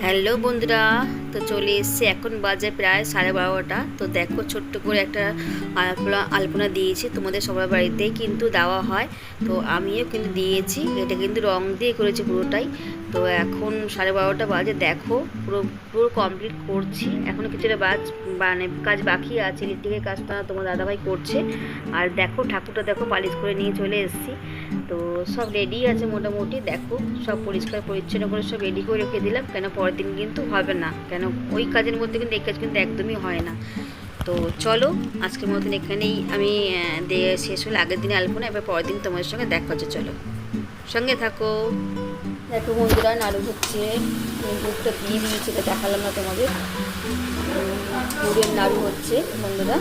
Hello বন্ধুরা তো চলে এসছে। এখন বাজে প্রায় সাড়ে বারোটা। তো দেখো ছোট্ট করে একটা আলপনা আলপনা দিয়েছি তোমাদের সবার বাড়িতেই কিন্তু দেওয়া হয়। তো আমিও কিন্তু দিয়েছি। এটা কিন্তু রং দিয়ে করেছি পুরোটাই। তো এখন সাড়ে বারোটা বাজে। দেখো পুরো পুরো কমপ্লিট করছি। এখনও কিছুটা বাজ মানে কাজ বাকি আছে। ইলেকট্রিকের কাজটা তোমার দাদাভাই করছে। আর দেখো ঠাকুরটা দেখো পালিশ করে নিয়ে চলে এসেছি। তো সব রেডি আছে মোটামুটি। দেখো সব পরিষ্কার পরিচ্ছন্ন করে সব রেডি করে রেখে দিলাম। কেন পরের দিন কিন্তু হবে না। কেন ওই কাজের মধ্যে কিন্তু এই কাজ কিন্তু একদমই হয় না। তো চলো, আজকের মতন এখানেই আমি দিয়ে শেষ হলে আগের দিনে আলপনা এবার পরের দিন তোমাদের সঙ্গে দেখা হচ্ছে, চলো। সঙ্গে থাকো। দেখো বন্ধুরা, নাড়ু হচ্ছে। দুধটা দিয়ে দিয়েছি, এটা দেখালাম না তোমাদের। গুড়ের নাড়ু হচ্ছে, বন্ধুরা।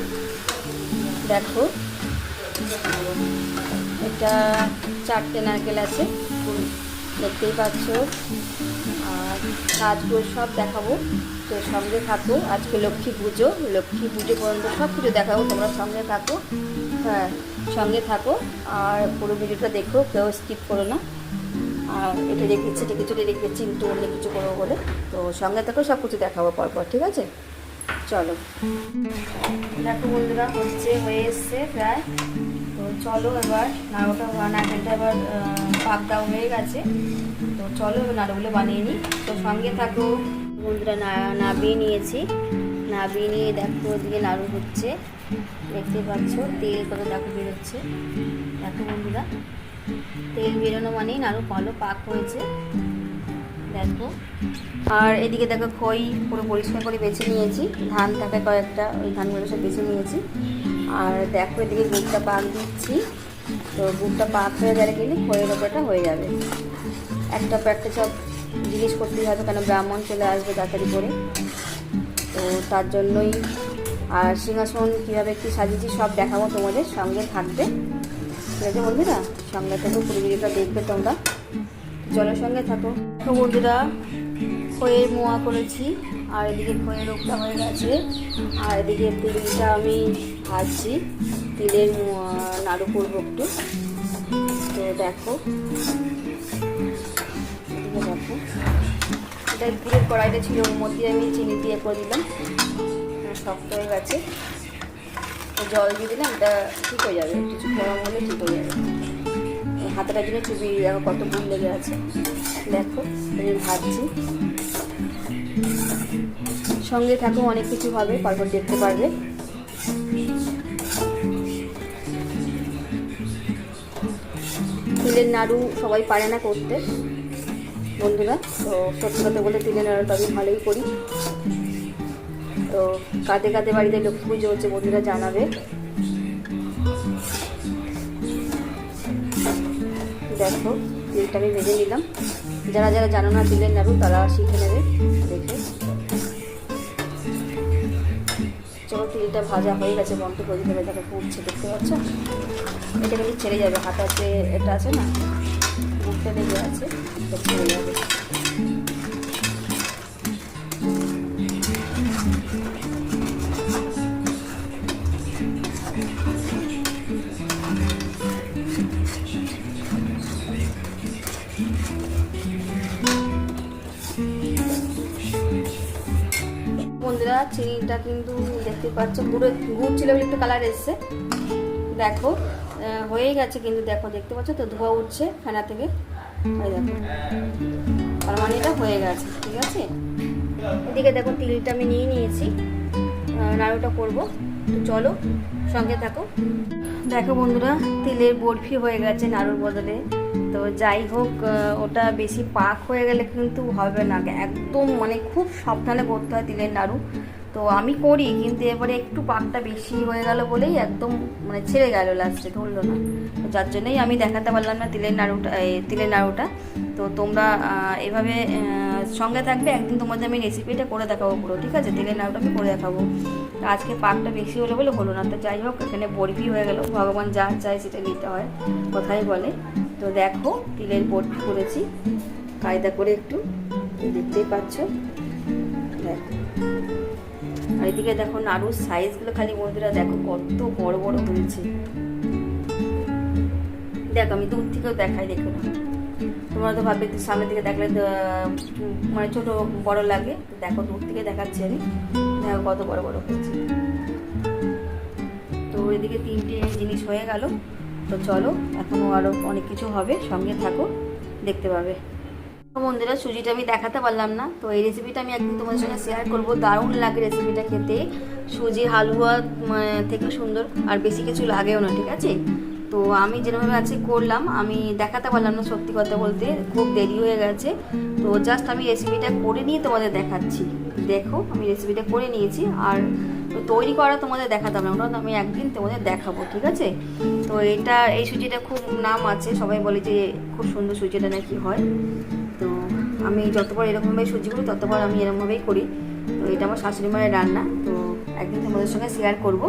দেখো। এটা চারটে নারকেল আছে। দেখতেই পাচ্ছ। কাজগুলো সব দেখাবো। তো সঙ্গে থাকো, আজকে লক্ষ্মী পুজো। লক্ষ্মী পুজো পর্যন্ত সব কিছু দেখাবো, তোমরা সঙ্গে থাকো। হ্যাঁ সঙ্গে থাকো। আর পুরো ভিডিওটা দেখো, কেউ স্কিপ করো না। আর এটা রেখেছি এটা কিছুটা রেখেছি কিন্তু অন্য কিছু করব বলে। তো সঙ্গে থাকো, সব কিছু দেখাবো পরপর, ঠিক আছে? চলো। দেখো বন্ধুরা, হচ্ছে হয়ে এসছে প্রায় চলো এবার নাড়ুটা নারকেলটা এবার পাক দেওয়া হয়ে গেছে। তো চলো এবার নাড়ুগুলো বানিয়ে নিই। তো সঙ্গে থাকো, বন্ধুরা নাবিয়ে নিয়েছি। নাবিয়ে নিয়ে দেখো ওদিকে নাড়ু হচ্ছে। দেখতে পাচ্ছ, তেল কত দেখো বেরোচ্ছে। দেখো বন্ধুরা, তেল বেরোনো মানেই নাড়ু ভালো পাক হয়েছে। দেখো। আর এদিকে দেখো খই পুরো পরিষ্কার করে বেছে নিয়েছি। ধান থাকে কয়েকটা, ওই ধানগুলো সব বেছে নিয়েছি। আর দেখো এদিকে গুড়টা পাক দিচ্ছি। তো গুড়টা পাক হয়ে গেলে কিন্তু খইয়ের ওপরটা হয়ে যাবে। একটা একটা সব জিনিস করতেই হবে, কেন ব্রাহ্মণ চলে আসবে তাড়াতাড়ি করে। তো তার জন্যই আর সিংহাসন কীভাবে কী সাজিয়েছি সব দেখাবো তোমাদের সঙ্গে থাকবে। ঠিক আছে বন্ধুরা? সঙ্গে থাকো, পুরো দেখবে তোমরা। জলের সঙ্গে থাকো। তো বন্ধুরা, খয়ের মোয়া করেছি, আর এদিকে খয়ের রোগটা হয়ে গেছে। আর এদিকে তিলটা আমি ভাজছি তিলের নাড়ু করব একটু। তো দেখো। দেখো। এটা তিলের কড়াইটা ছিল ওর মধ্যে আমি চিনি দিয়ে করে দিলাম। শক্ত হয়ে গেছে। জল দিয়ে দিলাম, এটা ঠিক হয়ে যাবে। কিছু গরম হলে ঠিক হয়ে যাবে। হাতাটার জন্য চুবি দেখো কত ভুল লেগে আছে। দেখো, আমি ভাজছি। সঙ্গে থাকো, অনেক কিছু হবে, পরপর দেখতে পারবে। তিলের নাড়ু সবাই পারে না করতে, বন্ধুরা। তো সত্যি কথা বলতে তিলের নাড়ুটা আমি ভালোই করি। তো কাঁদে কাঁদে বাড়িতে লক্ষ্মী পুজো হচ্ছে, বন্ধুরা জানাবে। দেখো, তিলটা আমি ভেজে নিলাম। যারা যারা জানো না তিলের নাড়ু, তারা শিখে নেবে, দেখে। চলো তিলটা ভাজা হয়ে গেছে, বন্ধ করে দিতে হবে এটাকে দেখতে পাচ্ছ? এটা কিন্তু ছেড়ে যাবে, হাতাতে এটা আছে না? মুখটা লেগে আছে ছেড়ে যাবে। চিনিটা কিন্তু দেখতে পাচ্ছ গুঁড়ো গুড় ছিল একটু কালার এসছে। দেখো হয়ে গেছে কিন্তু দেখো, দেখতে পাচ্ছ তো, ধোয়া উঠছে ফেনা থেকে। ওই তার মানে এটা হয়ে গেছে, ঠিক আছে? এদিকে দেখো, তিলটা আমি নিয়ে নিয়েছি নাড়ুটা করব। তো চলো, সঙ্গে থাকো। দেখো বন্ধুরা, তিলের বরফি হয়ে গেছে নাড়ুর বদলে। তো যাই হোক ওটা বেশি পাক হয়ে গেলে কিন্তু হবে না। একদম মানে খুব সাবধানে করতে হয় তিলের নাড়ু। তো আমি করি, কিন্তু এবারে একটু পাকটা বেশি হয়ে গেল বলেই একদম মানে ছেড়ে গেল লাস্টে ধরলো না। তো যার জন্যই আমি দেখাতে পারলাম না তিলের নাড়ুটা তিলের নাড়ুটা। তো তোমরা এভাবে সঙ্গে থাকবে, একদিন তোমাদের আমি রেসিপিটা করে দেখাবো পুরো, ঠিক আছে? তিলের নাড়ুটা আমি করে দেখাবো। আজকে পাকটা বেশি হলো বলে হলো না, তো যাই হোক, এখানে বরফি হয়ে গেল, ভগবান যা চায় সেটা নিতে হয়, কথাই বলে। তো দেখো, তিলের বরফি করেছি, কায়দা করে একটু দেখতেই পাচ্ছ? দেখো। আর এদিকে দেখো নাড়ুর সাইজগুলো খালি বন্ধুরা দেখো কত বড় বড় হয়েছে। দেখো, আমি দূর থেকেও দেখাই, দেখো না। তোমরা তো ভাববে যে সামনের দিকে দেখলে মানে ছোট বড় লাগে। দেখো, দূর থেকে দেখাচ্ছি আমি। দেখো কত বড় বড় হয়েছে। তো এদিকে তিনটে জিনিস হয়ে গেল। তো চলো, এখনও আরও অনেক কিছু হবে। সঙ্গে থাকো, দেখতে পাবে। বন্ধুরা সুজিটা আমি দেখাতে পারলাম না। তো এই রেসিপিটা আমি একদিন তোমাদের সঙ্গে শেয়ার করব। দারুণ লাগে রেসিপিটা খেতে। সুজি, হালুয়া থেকে সুন্দর। আর বেশি কিছু লাগেও না, ঠিক আছে? তো আমি যেরকমভাবে আজকে করলাম, আমি দেখাতে পারলাম না সত্যি কথা বলতে। খুব দেরি হয়ে গেছে। তো জাস্ট আমি রেসিপিটা করে নিয়ে তোমাদের দেখাচ্ছি। দেখো, আমি রেসিপিটা করে নিয়েছি। আর তৈরি করা তোমাদের দেখাতাম না, ওটা আমি একদিন তোমাদের দেখাবো, ঠিক আছে? তো এটা, এই সুজিটা খুব নাম আছে। সবাই বলে যে খুব সুন্দর সুজিটা নাকি হয়। আমি যতবার এরকমভাবে সুজি করি, ততবার আমি এরকমভাবেই করি। তো এটা আমার শাশুড়ি মায়ের রান্না, তো একদিন তোমাদের সঙ্গে শেয়ার করব।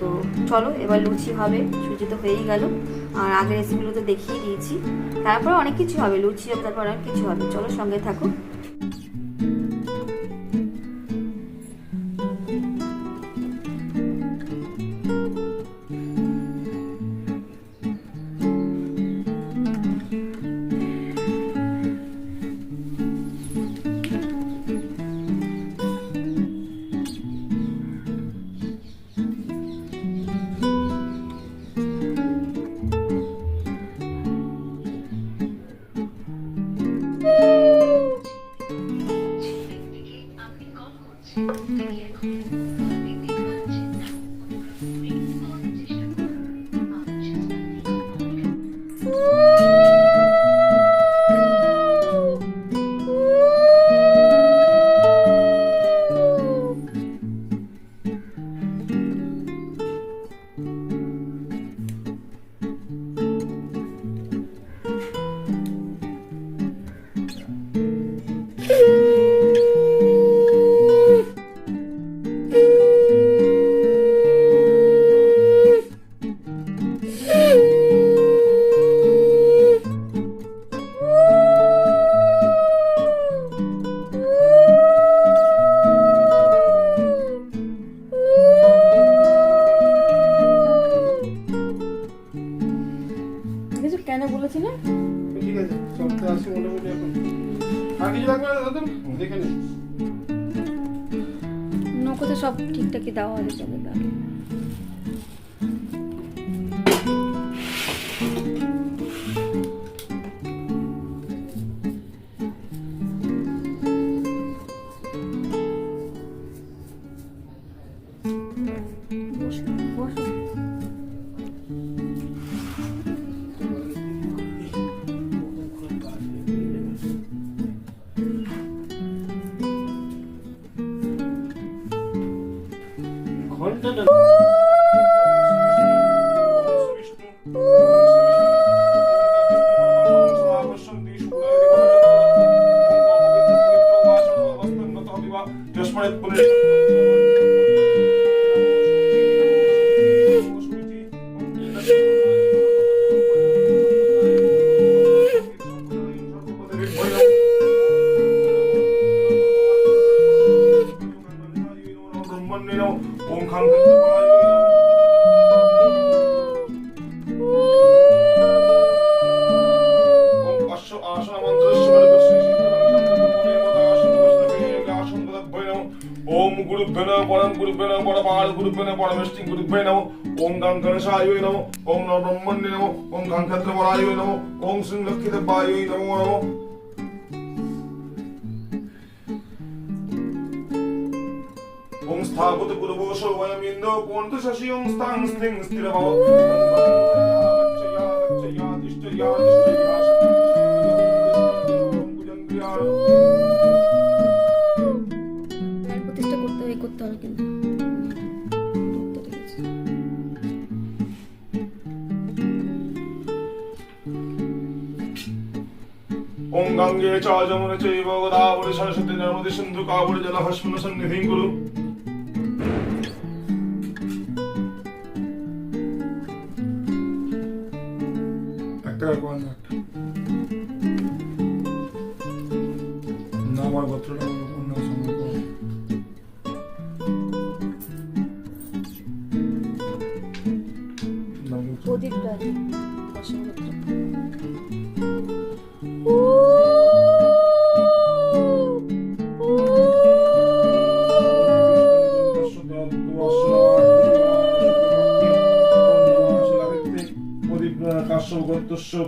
তো চলো, এবার লুচি হবে, সুজি তো হয়েই গেল। আর আগের রেসিপিগুলো তো দেখিয়ে দিয়েছি। তারপরে অনেক কিছু হবে, লুচি হবে, তারপর অনেক কিছু হবে। চলো সঙ্গে থাকো। কেন বলেছি না ঠিক আছে মোটামুটি এখন। আর কিছু লাগবে না দাদা দেখে নিন নৌকোতে সব ঠিকঠাকই দেওয়া আছে চলে ওম পূর্বশো বয়ম ইন্দ্র কোন্ত শশী ওম স্থাং স্থিং স্থির ভব আর প্রতিষ্ঠা করতে হবে করতে হবে কিন্তু। ওম গঙ্গে চ যমুনে চৈব গোদাবরী সরস্বতী নর্মদে সিন্ধু কাবরী জলহস্মন সন্নিধিং কুরু কোন একটা না আমার গোত্রটা অন্য সঙ্গে প্রদীপটা আছে, ও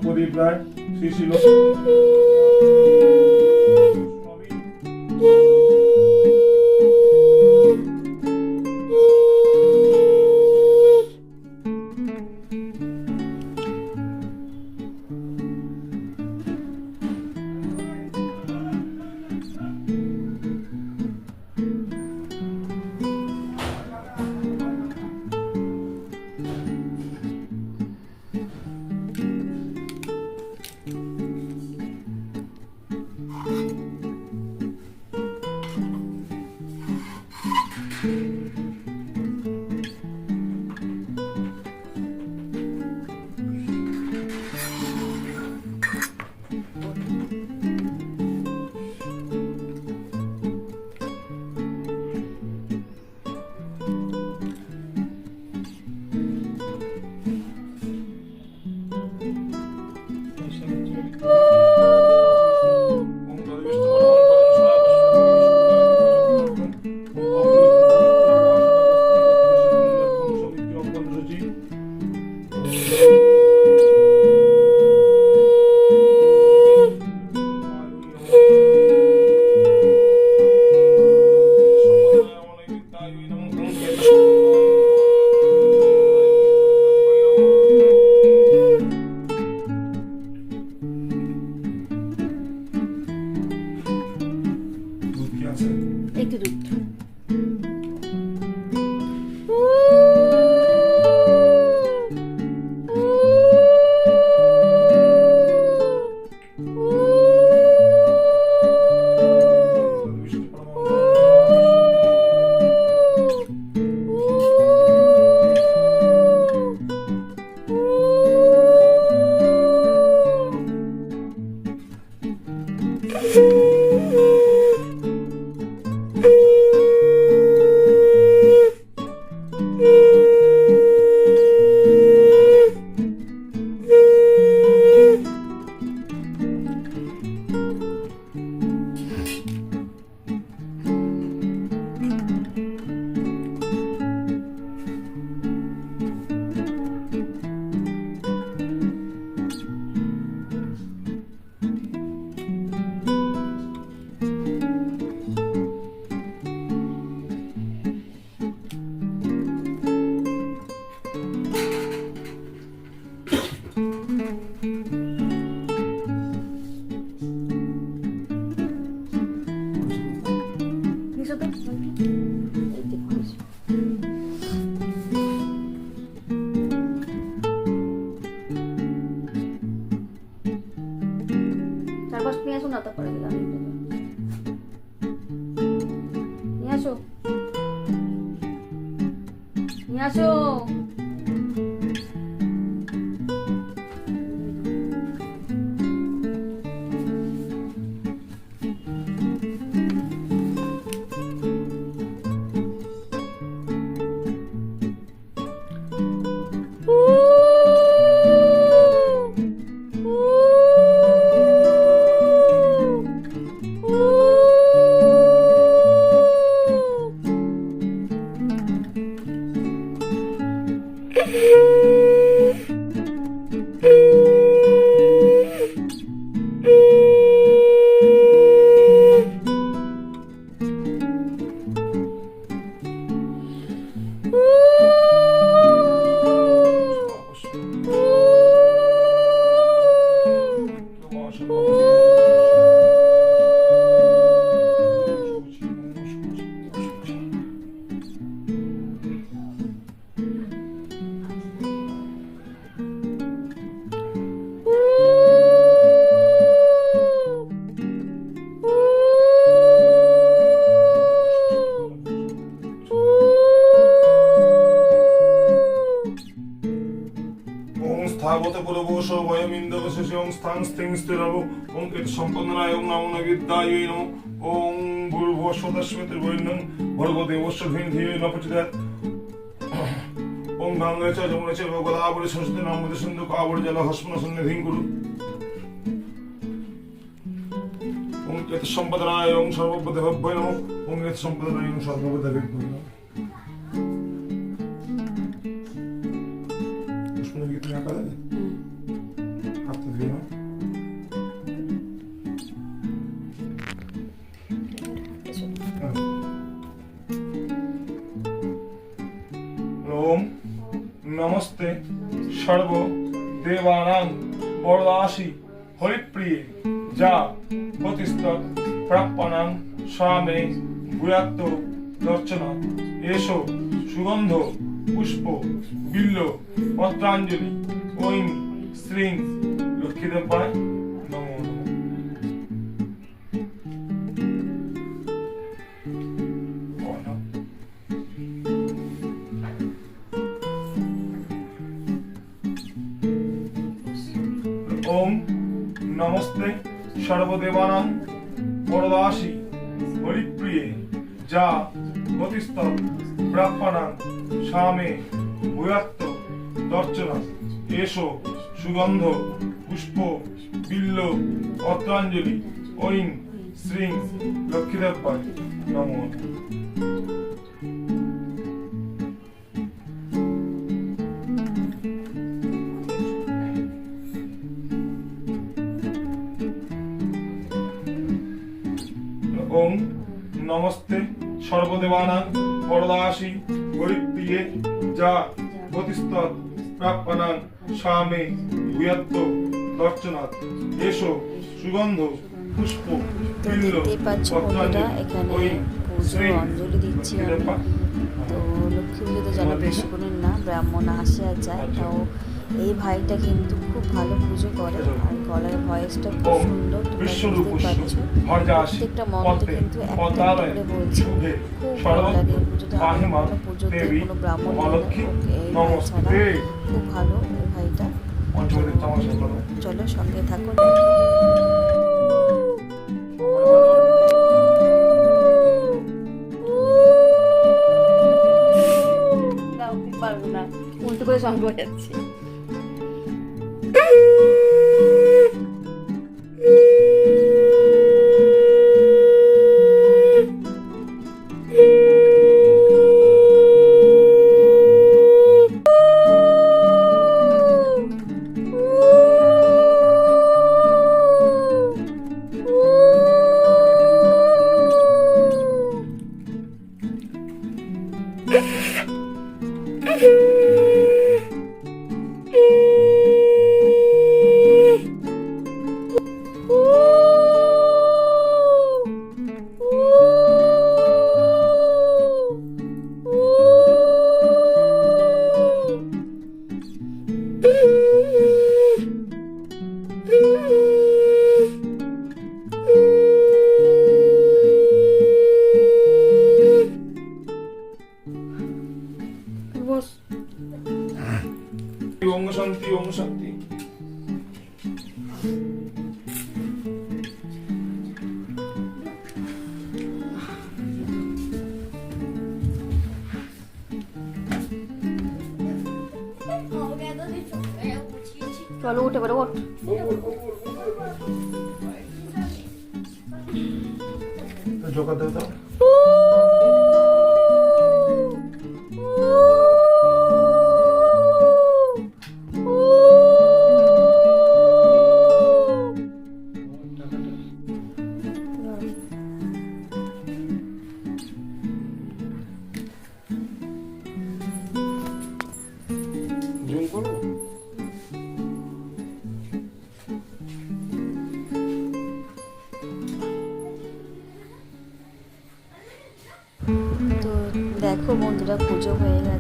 পরিপ্রায় শ্রী শ্রী পাঁচ নিয়ে আসো। না তারপরে স্থিরব ওং কৃত সম্পন্নায় ওং নমো নবিদ্যায় নমো। ওং ভূর্ভুবস্বতস্মিত বৈন্যং ভর্গো দেবস্য ধীন ধীরে নপচিদাত ওং গঙ্গে চ যমুনে চ গোদাবরী সংস্কৃত নর্মদে সিন্ধু কাবড় জল হস্মন সন্নিধিং কুরু ওং কৃত সম্পদনায় ওং সর্বপদে ভব্যয় নমো। ওং কৃত সম্পদনায় নমো। স্বামে ভূয়াত্ম দর্শনা এসো, সুগন্ধ, পুষ্প, বিল্ল, পত্রাঞ্জলি ঐং শ্রীং লক্ষ্মীদেবায় নমো ওম নমস্তে সর্বদেবানাং বরদাসী হরিপ্রিয়ে যা গতিস্তব ব্রাহ্মণাং স্বামে ভূয়াত্ম দর্শনা এসো, সুগন্ধ, পুষ্প, বিল্ল, পত্রাঞ্জলি ঐং শ্রীং লক্ষ্মীদেবায় নমঃ। ওম নমস্তে সর্বদেবানাং বরদাসী গরিপ্রিয়ে যা গতিস্তৎ প্রাপ্পানাং স্বামে ভূয়াত্ম দর্শনাথ এসো সুগন্ধ পুষ্প এখানে ওই পুজো অঞ্জলি দিচ্ছি আমি। তো লক্ষ্মী পুজো তো যেন বেশিক্ষণের না ব্রাহ্মণ আসে আর যায় তাও এই ভাইটা কিন্তু খুব ভালো পুজো করে আর গলার ভয়েসটা খুব সুন্দর প্রত্যেকটা মন্ত্র কিন্তু একটা করে বলছে। খুব ভালো লাগে কোনো পুজোতে কোনো ব্রাহ্মণ এই ভাই ছাড়া খুব ভালো এই ভাইটা। চলো সঙ্গে থাকো। পারব না। উল্টো করে সঙ্গে যাচ্ছে।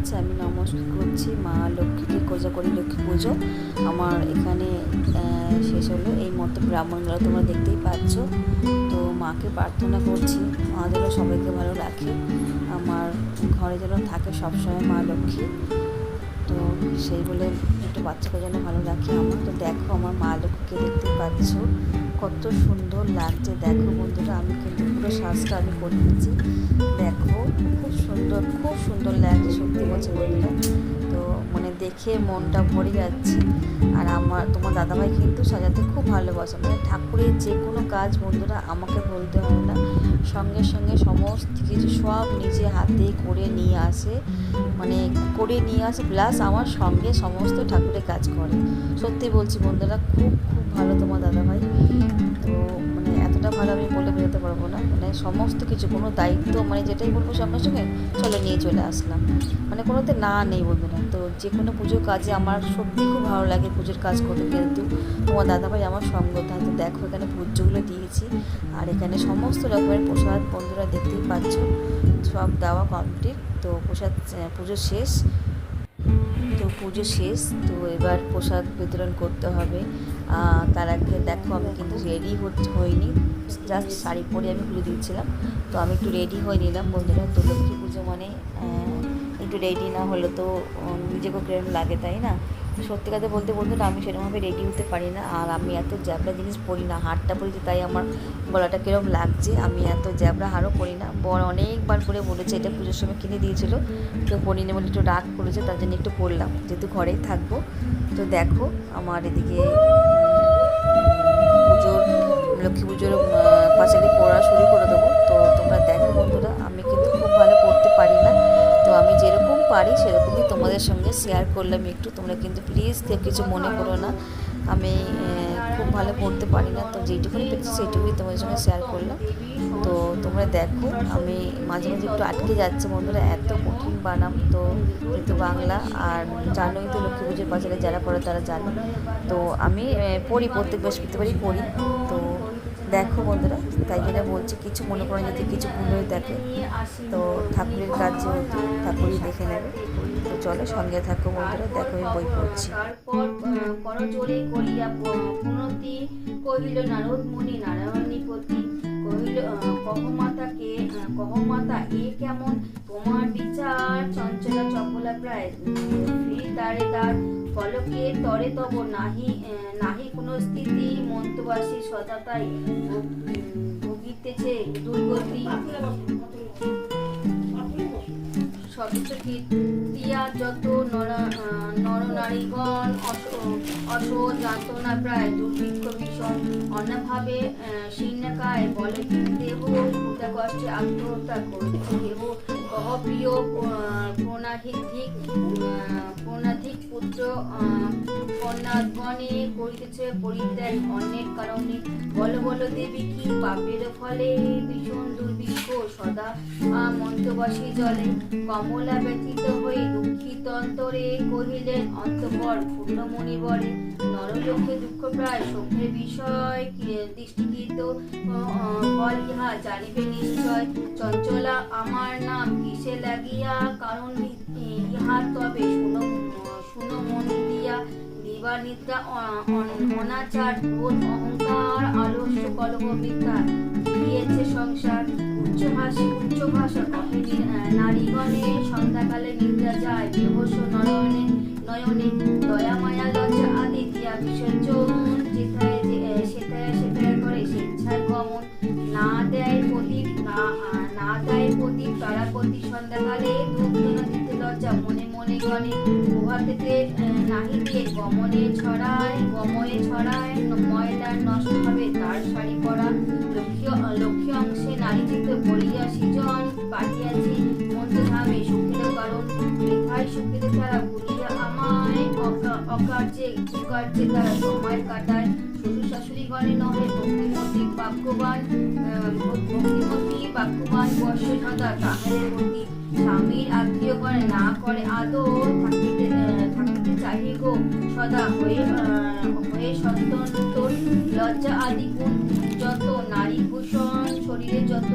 গেছে আমি নমস্কার করছি, মা লক্ষ্মীকে কোজা করি লক্ষ্মী পুজো। আমার এখানে শেষ হলো। এই মতো ব্রাহ্মণগুলো তোমরা দেখতেই পাচ্ছ। তো মাকে প্রার্থনা করছি, মা যেন সবাইকে ভালো রাখে। আমার ঘরে যেন থাকে সবসময় মা লক্ষ্মী। তো সেই বলে একটু বাচ্চাকে যেন ভালো রাখি আমার। তো দেখো আমার মা লক্ষ্মীকে দেখতে পাচ্ছ। কত সুন্দর লাগছে। দেখো বন্ধুরা, আমি কিন্তু পুরো শ্বাসটা আমি করে দিচ্ছি দেখো, খুব সুন্দর খুব সুন্দর লাগছে। বলছে বন্ধুরা তো মানে দেখে মনটা ভরে যাচ্ছে। আর আমার, তোমার দাদাভাই কিন্তু সাজাতে খুব ভালোবাসে। মানে ঠাকুরের যে কোনো কাজ বন্ধুরা আমাকে বলতে হয় না। সঙ্গে সঙ্গে সমস্ত কিছু সব নিজে হাতে করে নিয়ে আসে। মানে করে নিয়ে আসে প্লাস আমার সঙ্গে সমস্ত ঠাকুরের কাজ করে। সত্যি বলছি বন্ধুরা, খুব খুব ভালো তোমার দাদাভাই। তো কতটা ভালো আমি বলে বোঝাতে পারব না। মানে সমস্ত কিছু, কোনো দায়িত্ব মানে যেটাই বলব সঙ্গে সঙ্গে, চলো নিয়ে চলে আসলাম। মানে কোনোতে না নেই বলবে না। তো যে কোনো পুজোর কাজে আমার সত্যি খুব ভালো লাগে পুজোর কাজ করতে। কিন্তু তোমার দাদাভাই আমার সঙ্গ তো দেখো এখানে পুজোগুলো দিয়েছি। আর এখানে সমস্ত রকমের প্রসাদ বন্ধুরা দেখতেই পাচ্ছ। সব দেওয়া কমপ্লিট তো প্রসাদ পুজো শেষ। পুজো শেষ, তো এবার প্রসাদ বিতরণ করতে হবে। তার আগে দেখো আমি কিন্তু রেডি হইনি জাস্ট শাড়ি পরে আমি পুজো দিচ্ছিলাম। তো আমি একটু রেডি হয়ে নিলাম বন্ধুরা, তো লক্ষ্মী পুজো মানে একটু রেডি না হলে তো নিজেকে কেমন লাগে, তাই না? সত্যি কথা বলতে বন্ধুরা, আমি সেরকমভাবে রেডি হতে পারি না। আর আমি এত জ্যাবড়া জিনিস পরি না হারটা পরেছি তাই আমার গলাটা কীরকম লাগছে, আমি এত জ্যাবড়া হারও পরি না। বর অনেকবার করে বলেছে, এটা পুজোর সময় কিনে দিয়েছিল, তো পরিনি বলে একটু রাগ করেছে, তার জন্য একটু পরলাম। যেহেতু ঘরেই থাকব, তো দেখো আমার এদিকে পুজোর, লক্ষ্মী পুজোর পাঁচালি পড়া শুরু করে দেবো। তো তোমরা দেখো বন্ধুরা, আমি কিন্তু আমি যেরকম পারি সেরকমই তোমাদের সঙ্গে শেয়ার করলাম একটু। তোমরা কিন্তু প্লিজ কেউ কিছু মনে করো না। আমি খুব ভালো পড়তে পারি না। তো যেইটুকুনি পেরেছি সেইটুকুই তোমাদের সঙ্গে শেয়ার করলাম। তো তোমরা দেখো, আমি মাঝে মাঝে একটু আটকে যাচ্ছে বন্ধুরা। এত কঠিন বানাম তো যেহেতু বাংলা আর জানোই তো লক্ষ্মী পুজোর পাঁচালে যারা পড়ে তারা জানে। তো আমি পড়ি, প্রত্যেক বৃহস্পতিবারই পড়ি। দেখো বন্ধুরা, তাই জন্য বলছি কিছু মনে করে যদি কিছু ভুল দেখে। তো ঠাকুরের কাজ যেহেতু, ঠাকুরই দেখে নেবে। তো চলো সঙ্গে থাকো বন্ধুরা, দেখো আমি বই পড়ছি। করিয়া পুনতি কহিল, নারদ মুনি কহিল কহমাতাকে কহমাতা, এ কেমন? তোমার বিচার চঞ্চলা চপলা প্রায় দ্বারে দ্বার ফলকে তরে তব নাহি নাহি কোনো স্থিতি। মন্তবাসী সদা তাই ভোগ- দুর্গতি। সর্বোচ্চ কীর্তিয়া যত নর আহ, নরনারীগণ অস- অস যাতনা প্রায় দুর্ভিক্ষ ভীষণ। অন্যভাবে শীর্ণকায় বলে দেহ ক্ষুদা কষ্টে আত্মহত্যা করছে দেহ অপ্রিয় প্রণাধিক প্রণাধিক পুত্র কন্যাগণে করিতেছে পরিত্যাগ অন্যের কারণে। বল বল দেবী, কি পাপের ফলে ভীষণ দুর্ভিক্ষ সদা মন্ত্রবাসী জলে কমলা ব্যথিত হয়ে দুঃখিত অন্তরে কহিলেন, অন্তপর পূর্ণমণি বরে নরলোকে দুঃখ প্রায় শোকের বিষয় দৃষ্টিকৃত? ফল ইহা, জানিবে নিশ্চয়। চঞ্চলা, আমার নাম কিসে লাগিয়া কারণ ইহা তবে শুনো। নিদ্রা অনাচার ক্রোধ অহংকার, আলস্য কলব বিদ্যা দিয়েছে সংসার। উচ্চ ভাষা উচ্চ ভাষা কহে নারীগণে সন্ধ্যাকালে নিদ্রা যায় বেহস, নয়নে নয়নে। দয়া, মায়া, লজ্জা আদি দিয়া বিসর্জন। যেথায় সেথায় সেথায় করে স্বেচ্ছায় গমন। না দেয় প্রদীপ, না না দেয় প্রদীপ, তারা প্রতি সন্ধ্যাকালে লজ্জা মনে মনে গণে প্রভাতেতে আহ, নাহি দিয়ে গমনে ছড়ায় গময়ে ছড়ায় ময়লা নষ্ট হবে তার শাড়ি পরা। লক্ষ্য লক্ষ্য অংশে নারী চিত্র বলিয়া সৃজন পাঠিয়াছি মন্ত্রধামে সুখের কারণ। বৃথায় সুখের তারা ভুলিয়া আমায় অকা- অকার্যে কুকার্যে তারা সময় কাটায়। শ্বশুর শাশুড়ি গণে নহে ভক্তিমতী বাক্যবান ভক্তিমতী বাক্যবান বর্ষে নদা তাহারে প্রতি স্বামীর আত্মীয় করে, না করে, আদর থাকিতে থাকিতে চাহি সদা হয়ে হয়ে সন্তন্তর লজ্জা আদি গুণ। যত নারী ভূষণ শরীরে যত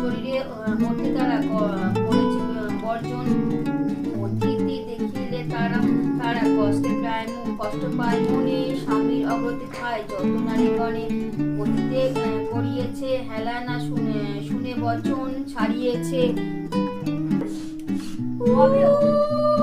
শরীরে হতে তারা বর্জন অতিথি দেখিলে তারা তারা কষ্টে প্রায় কষ্ট পায় মনে, স্বামীর অগ্রতি খায় যত নারীগণে অতীতে করিয়েছে হেলা না শুনে শুনে বচন ছাড়িয়েছে। Ô!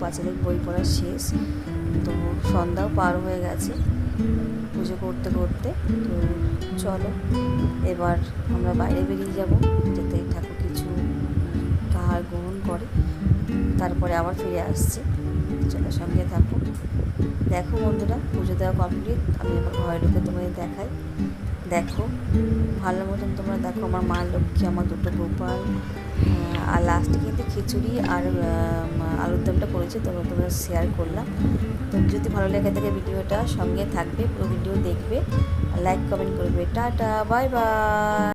পাঁচালিক বই পড়া শেষ। তো সন্ধ্যাও পার হয়ে গেছে পুজো করতে করতে। তো চলো, এবার আমরা বাইরে বেরিয়ে যাব, যাতে ঠাকুর কিছু কাহার গ্রহণ করে। তারপরে আবার ফিরে আসছে। চলো সঙ্গে থাকো। দেখো বন্ধুরা, পুজো দেওয়া কমপ্লিট আমি এবার ঘরে ঢুকে তোমাদের দেখাই। দেখো, ভালো মতন তোমরা দেখো, আমার মা লক্ষ্মী, আমার দুটো গোপাল। আর লাস্টে কিন্তু খিচুড়ি আর আলুর দমটা করেছি তোমরা তোমরা শেয়ার করলাম। তো যদি ভালো লেগে থাকে ভিডিওটা, সঙ্গে থাকবে, পুরো ভিডিও দেখবে লাইক কমেন্ট করবে। Tata bye bye